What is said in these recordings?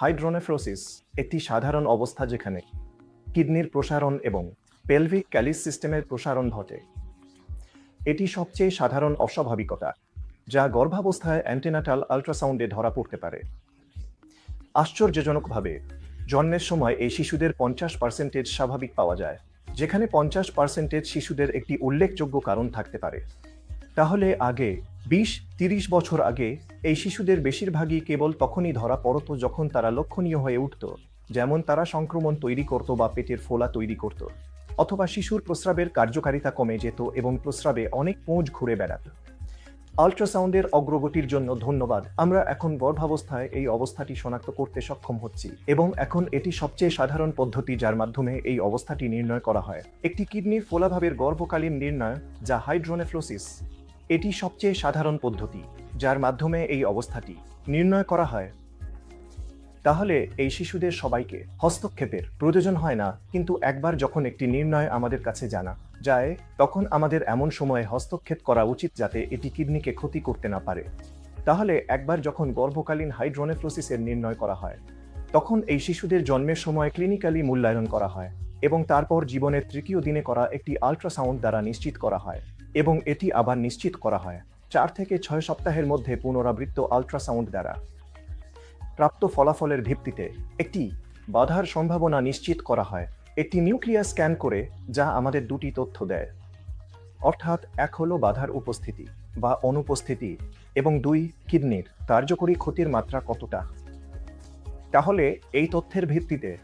Hydronephrosis একটি সাধারণ অবস্থা যেখানে কিডনির প্রসারণ এবং পেলভিক ক্যালিস সিস্টেমের প্রসারণ ঘটে। এটি সবচেয়ে সাধারণ অস্বাভাবিকতা, যা গর্ভাবস্থায় অ্যান্টেনাটাল আল্ট্রাসাউন্ডে ধরা পড়তে পারে। আশ্চর্যজনকভাবে, জন্মের সময় এই শিশুদের পঞ্চাশ পার্সেন্টেজ স্বাভাবিক পাওয়া যায়, যেখানে পঞ্চাশ পার্সেন্টেজ শিশুদের একটি উল্লেখযোগ্য কারণ থাকতে পারে। তাহলে আগে বিশ, তিরিশ বছর আগে এই শিশুদের বেশিরভাগই কেবল তখনই ধরা পড়ত যখন তারা লক্ষণীয় হয়ে উঠত, যেমন তারা সংক্রমণ তৈরি করত বা পেটের ফোলা তৈরি করত, অথবা শিশুর প্রস্রাবের কার্যকারিতা কমে যেত এবং প্রস্রাবে অনেক পোঁজ ঘুরে বেড়াত। আল্ট্রাসাউন্ডের অগ্রগতির জন্য ধন্যবাদ। আমরা এখন গর্ভাবস্থায় এই অবস্থাটি শনাক্ত করতে সক্ষম হচ্ছি এবং এখন এটি সবচেয়ে সাধারণ পদ্ধতি যার মাধ্যমে এই অবস্থাটি নির্ণয় করা হয়। একটি কিডনির ফোলাভাবের গর্ভকালীন নির্ণয়, যা হাইড্রোনেফ্লোসিস। এটি সবচেয়ে সাধারণ পদ্ধতি, যার মাধ্যমে এই অবস্থাটি নির্ণয় করা হয়। তাহলে এই শিশুদের সবাইকে হস্তক্ষেপের প্রয়োজন হয় না, কিন্তু একবার যখন একটি নির্ণয় আমাদের কাছে জানা যায়, তখন আমাদের এমন সময়ে হস্তক্ষেপ করা উচিত যাতে এটি কিডনিকে ক্ষতি করতে না পারে। তাহলে একবার যখন গর্ভকালীন হাইড্রোনেফ্লোসিসের নির্ণয় করা হয়, তখন এই শিশুদের জন্মের সময় ক্লিনিক্যালি মূল্যায়ন করা হয় এবং তারপর জীবনের তৃতীয় দিনে করা একটি আল্ট্রাসাউন্ড দ্বারা নিশ্চিত করা হয়। এবং এটি আবার নিশ্চিত করা হয়, চার থেকে ছয় সপ্তাহের মধ্যে পুনরাবৃত্ত আল্ট্রাসাউন্ড দ্বারা। প্রাপ্ত ফলাফলের ভিত্তিতে একটি বাধার সম্ভাবনা নিশ্চিত করা হয়, একটি নিউক্লিয়াস স্ক্যান করে যা আমাদের দুটি তথ্য দেয়। অর্থাৎ এক হলো বাধার উপস্থিতি বা অনুপস্থিতি এবং দুই কিডনির কার্যকরী ক্ষতির মাত্রা কতটা। তাহলে এই তথ্যের ভিত্তিতে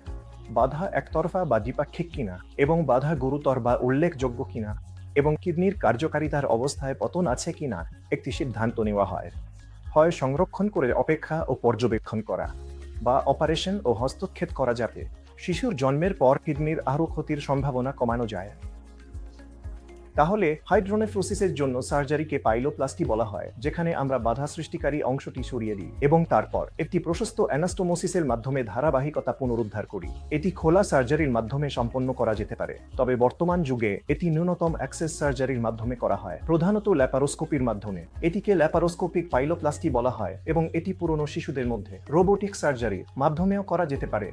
বাধা একতরফা বা দ্বিপাক্ষিক কিনা এবং বাধা গুরুতর বা উল্লেখযোগ্য কিনা এবং কিডনির কার্যকারিতার অবস্থায় পতন আছে কি না একটি সিদ্ধান্ত নেওয়া হয়। হয় সংরক্ষণ করে অপেক্ষা ও পর্যবেক্ষণ করা বা অপারেশন ও হস্তক্ষেপ করা যাবে শিশুর জন্মের পর কিডনির আরও ক্ষতির সম্ভাবনা কমানো যায়। তাহলে হাইড্রোনেফ্রোসিসের জন্য সার্জারিকে পাইলোপ্লাস্টি বলা হয়, যেখানে আমরা বাধা সৃষ্টিকারী অংশটি সরিয়ে দিই এবং তারপর একটি প্রশস্ত অ্যানাস্টোমোসিসের মাধ্যমে ধারাবাহিকতা পুনরুদ্ধার করি। এটি খোলা সার্জারির মাধ্যমে সম্পন্ন করা যেতে পারে, তবে বর্তমান যুগে এটি ন্যূনতম অ্যাক্সেস সার্জারির মাধ্যমে করা হয়, প্রধানত ল্যাপারোস্কোপির মাধ্যমে। এটিকে ল্যাপারোস্কোপিক পাইলোপ্লাস্টি বলা হয় এবং এটি পুরনো শিশুদের মধ্যে রোবোটিক সার্জারির মাধ্যমেও করা যেতে পারে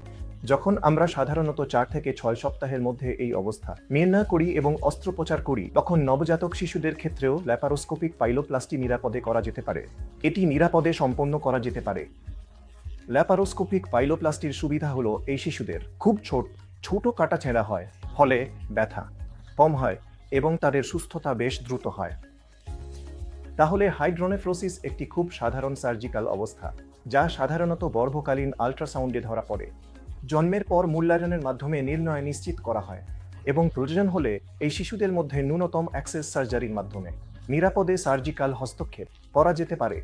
যখন আমরা সাধারণত চার থেকে ছয় সপ্তাহের মধ্যে এই অবস্থা নির্ণয় করি এবং অস্ত্রোপচার করি, তখন নবজাতক শিশুদের ক্ষেত্রেও ল্যাপারোস্কোপিক পাইলোপ্লাস্টি নিরাপদে করা যেতে পারে। এটি নিরাপদে সম্পন্ন করা যেতে পারে। ল্যাপারোস্কোপিক পাইলোপ্লাস্টির সুবিধা হলো এই শিশুদের খুব ছোট ছোট কাটা ছেঁড়া হয়, ফলে ব্যথা কম হয় এবং তাদের সুস্থতা বেশ দ্রুত হয়। তাহলে হাইড্রোনেফ্রোসিস একটি খুব সাধারণ সার্জিক্যাল অবস্থা, যা সাধারণত গর্ভকালীন আল্ট্রাসাউন্ডে ধরা পড়ে। জন্মের পর মূল্যায়নের মাধ্যমে নির্ণয় নিশ্চিত করা হয় এবং প্রয়োজন হলে এই শিশুদের মধ্যে ন্যূনতম অ্যাক্সেস সার্জারির মাধ্যমে। নিরাপদে সার্জিক্যাল হস্তক্ষেপ করা যেতে পারে।